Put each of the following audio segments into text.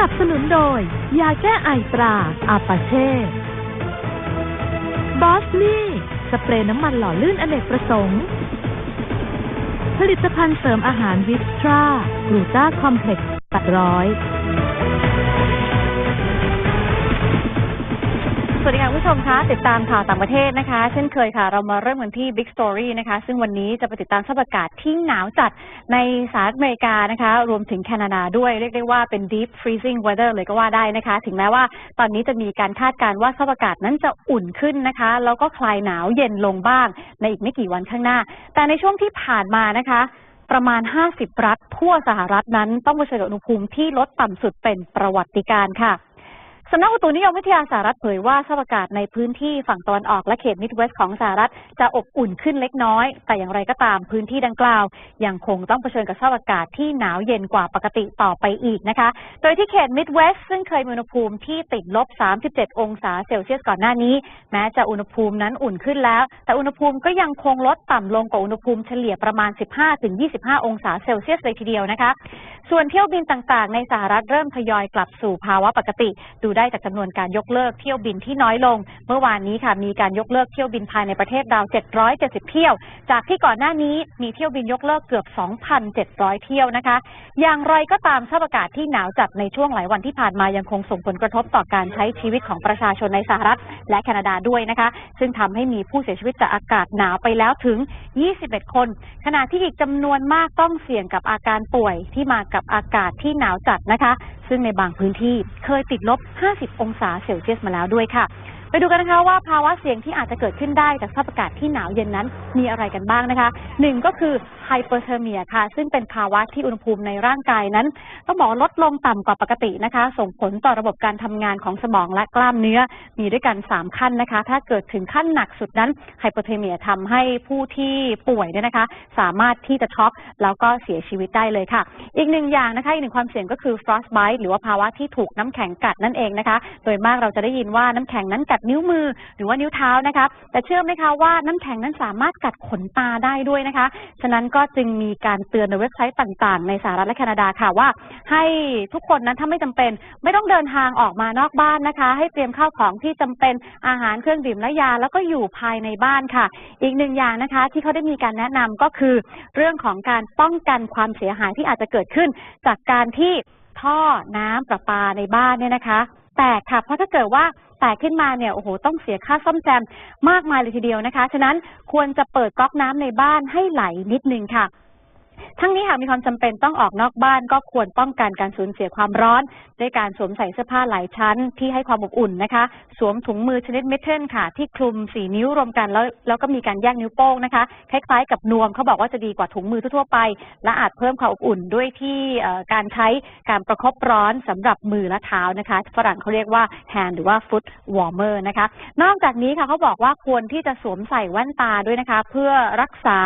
นับสนุนโดย ยาแก้ไอตราอาปาเช่บอสนี่ สเปรย์น้ำมันหล่อลื่นอเนกประสงค์ ผลิตภัณฑ์เสริมอาหารวิสตรากลูต้าคอมเพล็กซ์800 วัสดีค่ะคุณผู้ชมคะติดตามข่าวต่างประเทศนะคะ เช่นเคยค่ะ เรามาเริ่มกันที่ Big Story นะคะ ซึ่งวันนี้จะไปติดตามสภาพอากาศที่หนาวจัดในสหรัฐอเมริกานะคะ รวมถึงแคนาดาด้วย เรียกได้ว่าเป็น deep freezing weather เลยก็ว่าได้นะคะ ถึงแม้ว่าตอนนี้จะมีการคาดการณ์ว่าสภาพอากาศนั้นจะอุ่นขึ้นนะคะ แล้วก็คลายหนาวเย็นลงบ้าง ในอีกไม่กี่วันข้างหน้า แต่ในช่วงที่ผ่านมานะคะประมาณ 50 รัฐทั่วสหรัฐนั้น ต้องเผชิญกับอุณหภูมิที่ลดต่ำสุดเป็นประวัติการ์ค่ะ สำนักอุตุนิยมวิทยาสหรัฐเผยว่าสภาพอากาศในพื้นที่ฝั่งตะวันออกและเขตมิดเวสต์ของสหรัฐจะอบอุ่นขึ้นเล็กน้อย แต่อย่างไรก็ตามพื้นที่ดังกล่าว ยังคงต้องเผชิญกับสภาพอากาศที่หนาวเย็นกว่าปกติต่อไปอีกนะคะ โดยที่เขตมิดเวสต์ซึ่งเคยมีอุณหภูมิที่ติดลบ 37 องศาเซลเซียสก่อนหน้านี้ แม้จะอุณหภูมินั้นอุ่นขึ้นแล้ว แต่อุณหภูมิก็ยังคงลดต่ำลงกว่าอุณหภูมิเฉลี่ยประมาณ 15-25 องศาเซลเซียสเลยทีเดียวนะคะ ส่วนเที่ยวบินต่างๆ ในสหรัฐเริ่มทยอยกลับสู่ภาวะปกติดูได้จากจำนวนการยกเลิกเที่ยวบินที่น้อยลง เมื่อวานนี้ค่ะมีการยกเลิกเที่ยวบินภายในประเทศราว 770 เที่ยว จากที่ก่อนหน้านี้มีเที่ยวบินยกเลิกเกือบ 2,700 เที่ยวนะคะ อย่างไรก็ตามสภาพอากาศที่หนาวจัดในช่วงหลายวันที่ผ่านมายังคงส่งผลกระทบต่อการใช้ชีวิตของประชาชนในสหรัฐ และแคนาดาด้วยนะคะ ซึ่งทำให้มีผู้เสียชีวิตจากอากาศหนาวไปแล้วถึง 21 คน ขณะที่อีกจำนวนมากต้องเสี่ยงกับอาการป่วยที่มากับอากาศที่หนาวจัดนะคะ ซึ่งในบางพื้นที่เคยติดลบ50 องศาเซลเซียสมาแล้วด้วยค่ะ ไปดูกันนะคะว่าภาวะเสี่ยงที่อาจจะเกิดขึ้นได้จากสภาพอากาศที่หนาวเย็นนั้นมีอะไรกันบ้างนะคะหนึ่งก็คือไฮเปอร์เทอร์เมียค่ะ ซึ่งเป็นภาวะที่อุณหภูมิในร่างกายนั้น ต้องบอกลดลงต่ำกว่าปกตินะคะ ส่งผลต่อระบบการทำงานของสมองและกล้ามเนื้อมีด้วยกัน 3 ขั้นนะคะ ถ้าเกิดถึงขั้นหนักสุดนั้นไฮเปอร์เทอร์เมียทำให้ผู้ที่ป่วยเนี่ยนะคะ สามารถที่จะช็อกแล้วก็เสียชีวิตได้เลยค่ะ อีกหนึ่งอย่างนะคะอีกหนึ่งความเสี่ยงก็คือ frostbite หรือว่าภาวะที่ถูกน้ำแข็งกัดนั่นเองนะคะ โดยมากเราจะได้ยินว่าน้ำแข็งนั้นกัดนิ้วมือหรือว่านิ้วเท้านะคะ แต่เชื่อไหมคะว่าน้ำแข็งนั้นสามารถกัดขนตาได้ด้วยนะคะ ฉะนั้นก็จึงมีการเตือนในเว็บไซต์ต่างๆ ในสหรัฐและแคนาดาค่ะว่า ให้ทุกคนนั้นถ้าไม่จำเป็น ไม่ต้องเดินทางออกมานอกบ้านนะคะ ให้เตรียมข้าวของที่จำเป็นอาหารเครื่องดื่มและยา แล้วก็อยู่ภายในบ้านค่ะ อีกหนึ่งอย่างนะคะ ที่เขาได้มีการแนะนำก็คือ เรื่องของการป้องกันความเสียหายที่อาจจะเกิดขึ้น จากการที่ท่อน้ำประปาในบ้านเนี่ยนะคะ แตกค่ะเพราะถ้าเกิดว่า แตกขึ้นมาเนี่ยโอ้โหต้องเสียค่าซ่อมแซมมากมายเลยทีเดียวนะคะ ฉะนั้นควรจะเปิดก๊อกน้ำในบ้านให้ไหลนิดนึงค่ะ ทั้งนี้หากมีความจำเป็นต้องออกนอกบ้านก็ควรป้องกันการสูญเสียความร้อน ด้วยการสวมใส่เสื้อผ้าหลายชั้นที่ให้ความอบอุ่นนะคะ สวมถุงมือชนิดเมทัลค่ะ ที่คลุมสี่นิ้วรวมกันแล้วแล้วก็มีการแยกนิ้วโป้งนะคะ คล้ายๆกับนวมเขาบอกว่าจะดีกว่าถุงมือทั่วไป และอาจเพิ่มความอบอุ่นด้วยที่การใช้การประคบร้อนสำหรับมือและเท้านะคะ ฝรั่งเขาเรียกว่า hand หรือว่า foot warmer นะคะ นอกจากนี้ค่ะเขาบอกว่าควรที่จะสวมใส่แว่นตาด้วยนะคะ เพื่อรักษา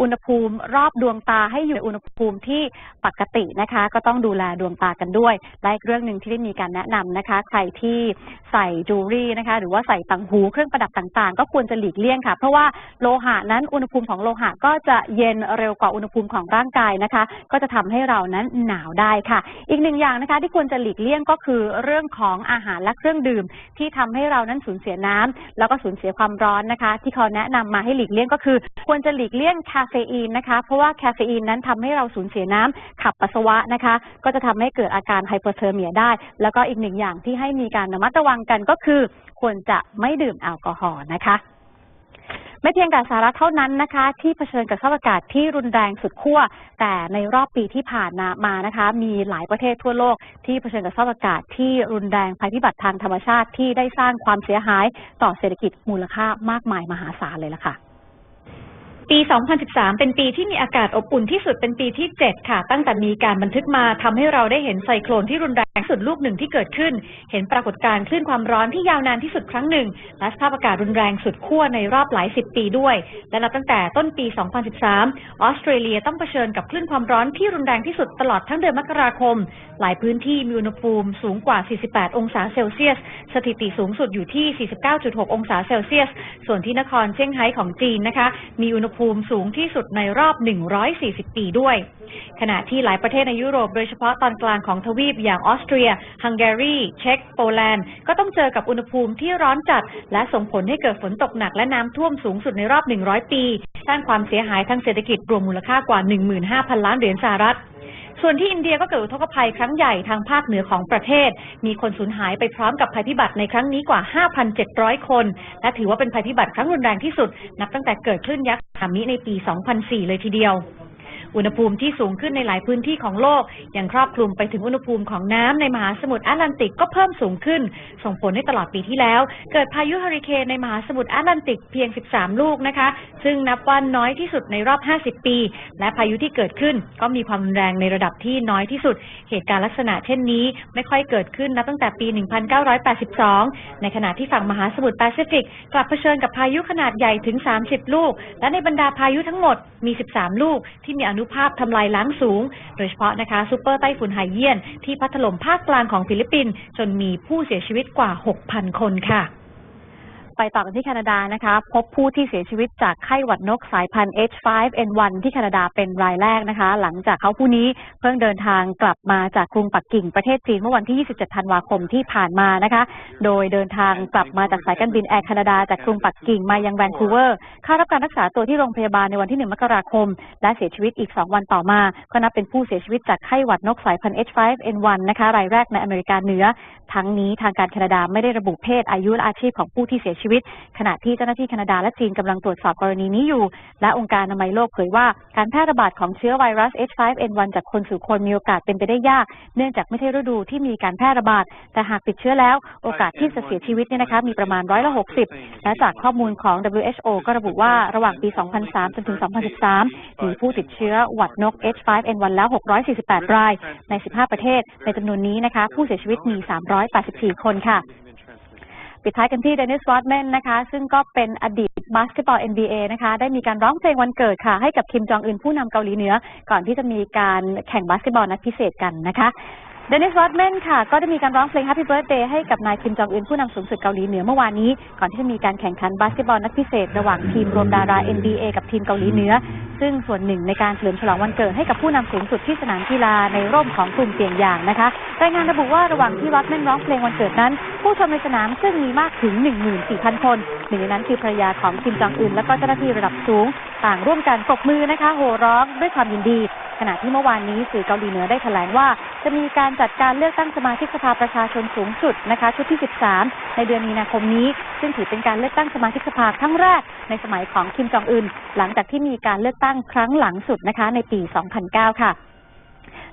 อุณหภูมิรอบดวงตาให้อยู่ในอุณหภูมิที่ปกตินะคะ ก็ต้องดูแลดวงตากันด้วยและอีกเรื่องหนึ่งที่ได้มีการแนะนำนะคะ ใครที่ใส่จูรี่นะคะ หรือว่าใส่ต่างหูเครื่องประดับต่างๆ ก็ควรจะหลีกเลี่ยงค่ะ เพราะว่าโลหะนั้นอุณหภูมิของโลหะก็จะเย็นเร็วกว่าอุณหภูมิของร่างกายนะคะ ก็จะทำให้เรานั้นหนาวได้ค่ะ อีกหนึ่งอย่างนะคะ ที่ควรจะหลีกเลี่ยงก็คือเรื่องของอาหารและเครื่องดื่ม ที่ทำให้เรานั้นสูญเสียน้ำแล้วก็สูญเสียความร้อนนะคะ ที่เขาแนะนำมาให้หลีกเลี่ยงก็คือ ควรจะหลีกเลี่ยงคาเฟอีนนะคะ เพราะว่าคาเฟอีนนั้นทำให้เราสูญเสียน้ำขับปัสสาวะนะคะ ก็จะทำให้เกิดอาการไฮเปอร์เทอร์เมียได้ แล้วก็อีกหนึ่งอย่างที่ให้มีการระมัดระวังกันก็คือ ควรจะไม่ดื่มแอลกอฮอล์นะคะไม่เพียงแต่สหรัฐเท่านั้นนะคะ ที่เผชิญกับสภาพอากาศที่รุนแรงสุดขั้ว แต่ในรอบปีที่ผ่านมานะคะ มีหลายประเทศทั่วโลก ที่เผชิญกับสภาพอากาศที่รุนแรงภัยพิบัติทางธรรมชาติที่ได้สร้างความเสียหายต่อเศรษฐกิจมูลค่ามากมายมหาศาลเลยล่ะค่ะ ปี 2013 เป็นปีที่มีอากาศอบอุ่นที่สุดเป็นปีที่ 7 ค่ะ ตั้งแต่มีการบันทึกมาทำให้เราได้เห็นไซโคลนที่รุนแรงที่สุดลูกหนึ่งที่เกิดขึ้น เห็นปรากฏการณ์คลื่นความร้อนที่ยาวนานที่สุดครั้งหนึ่ง และสภาพอากาศรุนแรงสุดขั้วในรอบหลายสิบปีด้วย และนับตั้งแต่ต้นปี 2013 ออสเตรเลียต้องเผชิญกับคลื่นความร้อนที่รุนแรงที่สุดตลอดทั้งเดือนมกราคม หลายพื้นที่มีอุณหภูมิสูงกว่า 48 องศาเซลเซียส สถิติสูงสุดอยู่ที่ 49.6 องศาเซลเซียส ส่วนที่นครเซี่ยงไฮ้ของจีนนะคะ มีอุณหภูมิภูมิสูงที่สุดในรอบ 140 ปีด้วย ขณะที่หลายประเทศในยุโรปโดยเฉพาะตอนกลางของทวีปอย่างออสเตรีย ฮังการี เช็ก โปแลนด์ ก็ต้องเจอกับอุณหภูมิที่ร้อนจัด และส่งผลให้เกิดฝนตกหนักและน้ำท่วมสูงสุดในรอบ 100 ปี สร้างความเสียหายทางเศรษฐกิจรวมมูลค่ากว่า 15,000 ล้านเหรียญสหรัฐ ส่วนที่อินเดียก็เกิดอุทกภัยครั้งใหญ่ทางภาคเหนือของประเทศ มีคนสูญหายไปพร้อมกับภัยพิบัติในครั้งนี้กว่า 5,700 คน และถือว่าเป็นภัยพิบัติครั้งรุนแรงที่สุด นับตั้งแต่เกิดคลื่นยักษ์สึนามิในปี 2004 เลยทีเดียว อุณหภูมิที่สูงขึ้นในหลายพื้นที่ของโลกยังครอบคลุมไปถึงอุณหภูมิของน้ำในมหาสมุทรแอตแลนติกก็เพิ่มสูงขึ้น ส่งผลให้ตลอดปีที่แล้ว เกิดพายุเฮอริเคนในมหาสมุทรแอตแลนติกเพียง 13 ลูกนะคะ ซึ่งนับว่าน้อยที่สุดในรอบ 50 ปี และพายุที่เกิดขึ้น ก็มีความรุนแรงในระดับที่น้อยที่สุด เหตุการณ์ลักษณะเช่นนี้ ไม่ค่อยเกิดขึ้นนับตั้งแต่ปี 1982 ในขณะที่ฝั่งมหาสมุทรแปซิฟิกกลับเผชิญกับพายุขนาดใหญ่ถึง 30 ลูก และในบรรดาพายุทั้งหมดมี 13 ลูกที่มีอนุภาพทำลายล้างสูง โดยเฉพาะนะคะซูเปอร์ไต้ฝุ่นไฮเยียนที่พัดถล่มภาคกลางของฟิลิปปินส์จนมีผู้เสียชีวิตกว่า 6,000 คนค่ะ ไปต่อกันที่แคนาดานะคะ พบผู้ที่เสียชีวิตจากไข้หวัดนกสายพันธุ์ H5N1 ที่แคนาดาเป็นรายแรกนะคะ หลังจากเขาผู้นี้เพิ่งเดินทางกลับมาจากกรุงปักกิ่งประเทศจีนเมื่อวันที่ 27 ธันวาคมที่ผ่านมานะคะ โดยเดินทางกลับมาจากสายการบินแอร์แคนาดาจากกรุงปักกิ่งมายังแวนคูเวอร์เข้ารับการรักษาตัวที่โรงพยาบาลในวันที่ 1 มกราคม และเสียชีวิตอีก 2 วันต่อมา ก็นับเป็นผู้เสียชีวิตจากไข้หวัดนกสายพันธุ์ H5N1 นะคะรายแรกในอเมริกาเหนือ ทั้งนี้ทางการแคนาดาไม่ได้ระบุเพศอายุและอาชีพของผู้ที่เสียชีวิตขณะที่เจ้าหน้าที่แคนาดาและจีนกำลังตรวจสอบกรณีนี้อยู่ และองค์การอนามัยโลกเผยว่าการแพร่ระบาดของเชื้อไวรัส H5N1 จากคนสู่คนมีโอกาสเป็นไปได้ยาก เนื่องจากไม่ใช่ฤดูที่มีการแพร่ระบาด แต่หากติดเชื้อแล้ว โอกาสที่จะเสียชีวิตเนี่ยนะคะมีประมาณร้อยละ60 และจากข้อมูลของ WHO ก็ระบุว่าระหว่างปี 2003 จนถึง 2013 มีผู้ติดเชื้อหวัดนก H5N1 แล้ว 648 ราย ใน 15 ประเทศ ในจำนวนนี้นะคะ ผู้เสียชีวิตมี 384 คนค่ะ ปิดท้ายกันที่เดนิสวอดแมนนะคะ ซึ่งก็เป็นอดีตบาสเกตบอล NBA นะคะ ได้มีการร้องเพลงวันเกิดค่ะ ให้กับคิมจองอึนผู้นำเกาหลีเหนือ ก่อนที่จะมีการแข่งบาสเกตบอลนัดพิเศษกันนะคะ เดนิส r อดแมนค่ะ ก็ได้มีการร้องเพลง Happy Birthday ให้กับนายคิมจองอึนผู้นำสูงสุดเกาหลีเหนือเมื่อวานนี้ ก่อนที่จะมีการแข่งขันบาสเกตบอลนัดพิเศษ ระหว่างทีมรวมดารา NBA กับทีมเกาหลีเหนือ ซึ่งส่วนหนึ่งในการเฉลิมฉลองวันเกิดให้กับผู้นำสูงสุดที่สนามกีฬาในร่มของกลุ่มเสี่ยงอย่างนะคะ รายงานระบุว่าระหว่างที่วัดแม่นร้องเพลงวันเกิดนั้น ผู้ชมในสนามซึ่งมีมากถึง 14,000 คนหนึ่งในนั้นคือภรรยาของคิมจองอึนและก็เจ้าหน้าที่ระดับสูง ต่างร่วมกันปรบมือนะคะ โห่ร้องด้วยความยินดี ขณะที่เมื่อวานนี้สื่อเกาหลีเหนือได้แถลงว่า จะมีการจัดการเลือกตั้งสมาชิกสภาประชาชนสูงสุดนะคะชุดที่ 13 ในเดือนมีนาคมนี้ ซึ่งถือเป็นการเลือกตั้งสมาชิกสภาครั้งแรกในสมัยของคิมจองอึนหลังจากที่มีการเลือกตั้งครั้งหลังสุดนะคะ ในปี 2009 ค่ะ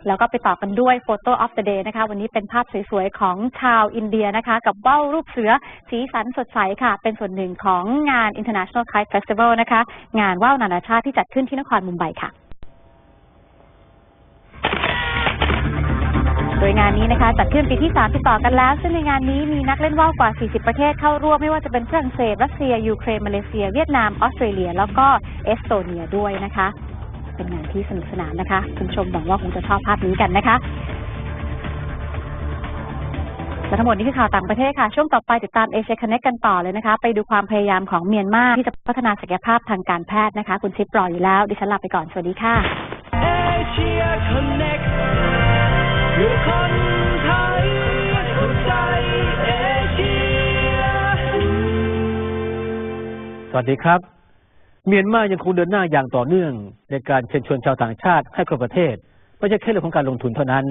แล้วก็ไปต่อกันด้วย Photo of the Day นะคะ วันนี้เป็นภาพสวยๆ ของชาวอินเดียนะคะ กับว่ารูปเสือสีสันสดใสค่ะ เป็นส่วนหนึ่งของงาน International Kite Festival นะคะ งานว่าวนานาชาติที่จัดขึ้นที่นครมุมไบค่ะ โดยงานนี้นะคะจัดขึ้นปีที่3ติดต่อกันแล้ว ซึ่งในงานนี้มีนักเล่นว่าวกว่า 40 ประเทศเข้าร่วมไม่ว่าจะเป็นฝรั่งเศสรัสเซีย ยูเครนมาเลเซีย เวียดนามออสเตรเลีย แล้วก็เอสโตเนียด้วยนะคะ เป็นงานที่สนุกสนานนะคะคุณผู้ชมหวังว่าคงจะชอบภาพนี้กันนะคะและทั้งหมดนี้คือข่าวต่างประเทศค่ะ ช่วงต่อไปติดตามเอเชียคอนเน c กันต่อเลยนะคะ ไปดูความพยายามของเมียนมาที่จะพัฒนาศักยภาพทางการแพทย์นะคะ คุณชิปรออยู่แล้ว ดิฉันลาไปก่อน สวัสดีค่ะ Asia Connect คือคนไทยสนใจเอเชีย สวัสดีครับ เมียนมายังคงเดินหน้าอย่างต่อเนื่อง ในการเชิญชวนชาวต่างชาติให้เข้าประเทศ ไม่ใช่แค่เรื่องของการลงทุนเท่านั้น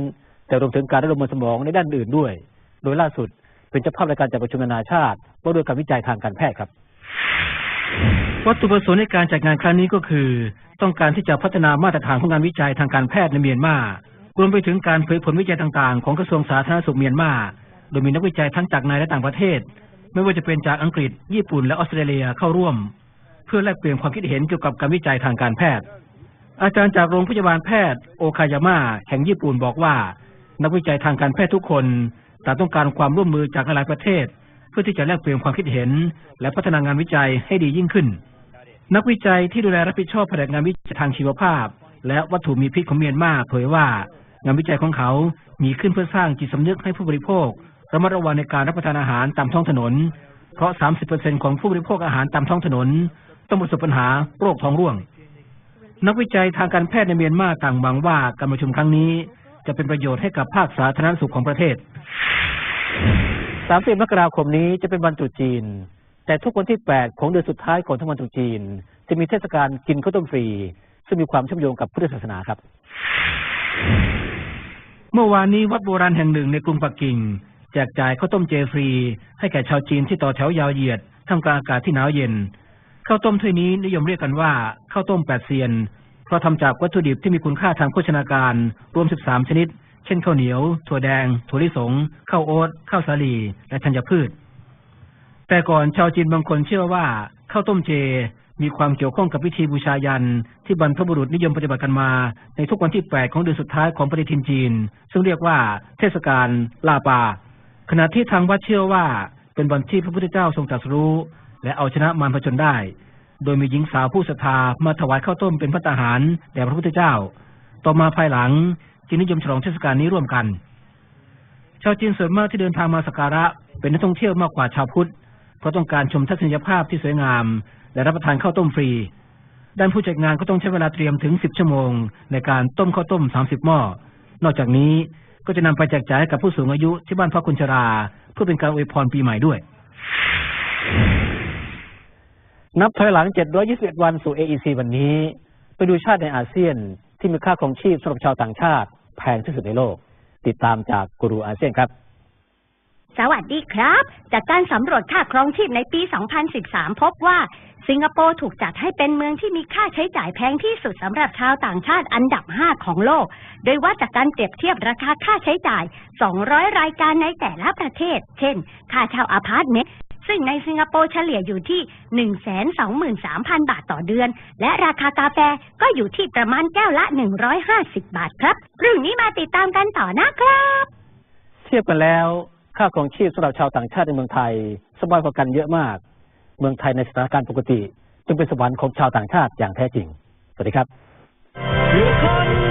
แต่รวมถึงการระดมสมองในด้านอื่นด้วย โดยล่าสุดเป็นเจ้าภาพรายการจัดประชุมนานาชาติว่าด้วยการวิจัยทางการแพทย์ครับ วัตถุประสงค์ในการจัดงานครั้งนี้ก็คือ ต้องการที่จะพัฒนามาตรฐานของงานวิจัยทางการแพทย์ในเมียนมา รวมไปถึงการเผยผลวิจัยต่างๆ ของกระทรวงสาธารณสุขเมียนมา โดยมีนักวิจัยทั้งจากในและต่างประเทศ ไม่ว่าจะเป็นจากอังกฤษ ญี่ปุ่น และออสเตรเลียเข้าร่วม เพื่อแลกเปลี่ยนความคิดเห็นเกี่ยวกับการวิจัยทางการแพทย์ อาจารย์จากโรงพยาบาลแพทย์โอคายาม่าแห่งญี่ปุ่นบอกว่า นักวิจัยทางการแพทย์ทุกคนต่างต้องการความร่วมมือจากหลายประเทศ เพื่อที่จะแลกเปลี่ยนความคิดเห็น และพัฒนางานวิจัยให้ดียิ่งขึ้น นักวิจัยที่ดูแลรับผิดชอบแผนกงานวิจัยทางชีวภาพ และวัตถุมีพิษของเมียนมาเผยว่า งานวิจัยของเขามีขึ้นเพื่อสร้างจิตสำนึกให้ผู้บริโภคระมัดระวังในการรับประทานอาหารตามท้องถนน เพราะ 30%ของผู้บริโภคอาหารตามท้องถนน ต้องประสบปัญหาโรคท้องร่วง นักวิจัยทางการแพทย์ในเมียนมาต่างหวังว่าการประชุมครั้งนี้ จะเป็นประโยชน์ให้กับภาคสาธารณสุขของประเทศ 30 มกราคมนี้จะเป็นวันตรุษจีน แต่ทุกวันที่ 8 ของเดือนสุดท้ายของทั้งวันตรุษจีน จะมีเทศกาลกินข้าวต้มฟรี ซึ่งมีความเชื่อมโยงกับพุทธศาสนาครับ เมื่อวานนี้วัดโบราณแห่งหนึ่งในกรุงปักกิ่ง แจกจ่ายข้าวต้มเจฟรี ให้แก่ชาวจีนที่ต่อแถวยาวเหยียดท่ามกลางอากาศที่หนาวเย็นข้าวต้มถ้วยนี้นิยมเรียกกันว่าข้าวต้มแปดเซียน เพราะทำจากวัตถุดิบที่มีคุณค่าทางโภชนาการรวม 13 ชนิด เช่นข้าวเหนียว ถั่วแดง ถั่วลิสง ข้าวโอ๊ต ข้าวสาลี และธัญพืช แต่ก่อนชาวจีนบางคนเชื่อว่าข้าวต้มเจ มีความเกี่ยวข้องกับพิธีบูชายันที่บรรพบุรุษนิยมปฏิบัติกันมา ในทุกวันที่ 8 ของเดือนสุดท้ายของปฏิทินจีน ซึ่งเรียกว่าเทศกาลลาปา ขณะที่ทางวัดเชื่อว่าเป็นวันที่พระพุทธเจ้าทรงตรัสรู้ และเอาชนะมารผจญได้ โดยมีหญิงสาวผู้ศรัทธามาถวายข้าวต้มเป็นพระตาหารแด่พระพุทธเจ้า ต่อมาภายหลังจึงนิยมฉลองเทศกาลนี้ร่วมกัน ชาวจีนส่วนมากที่เดินทางมาสักการะเป็นนักท่องเที่ยวมากกว่าชาวพุทธ เพราะต้องการชมทัศนียภาพที่สวยงาม และรับประทานข้าวต้มฟรี ด้านผู้จัดงานก็ต้องใช้เวลาเตรียมถึง 10 ชั่วโมง ในการต้มข้าวต้ม 30 หม้อ นอกจากนี้ก็จะนำไปแจกจ่ายให้กับผู้สูงอายุที่บ้านพักคนชรา เพื่อเป็นการอวยพรปีใหม่ด้วย นับถอยหลัง 721 วันสู่ AEC วันนี้ไปดูชาติในอาเซียนที่มีค่าครองชีพสำหรับชาวต่างชาติแพงที่สุดในโลก ติดตามจากกูรูอาเซียนครับ สวัสดีครับ จากการสำรวจค่าครองชีพในปี 2013 พบว่า สิงคโปร์ถูกจัดให้เป็นเมืองที่มีค่าใช้จ่ายแพงที่สุดสำหรับชาวต่างชาติอันดับ 5 ของโลก โดยว่าจากการเปรียบเทียบราคาค่าใช้จ่าย 200 รายการในแต่ละประเทศ เช่น ค่าเช่าอพาร์ตเมนต์ซึ่งในสิงคโปร์เฉลี่ยอยู่ที่ 123,000 บาทต่อเดือน และราคากาแฟก็อยู่ที่ประมาณแก้วละ 150 บาทครับเรื่องนี้มาติดตามกันต่อนะครับ เทียบกันแล้ว ค่าครองชีพสำหรับชาวต่างชาติในเมืองไทย สบายกว่ากันเยอะมาก เมืองไทยในสถานการณ์ปกติ จึงเป็นสวรรค์ของชาวต่างชาติอย่างแท้จริง สวัสดีครับ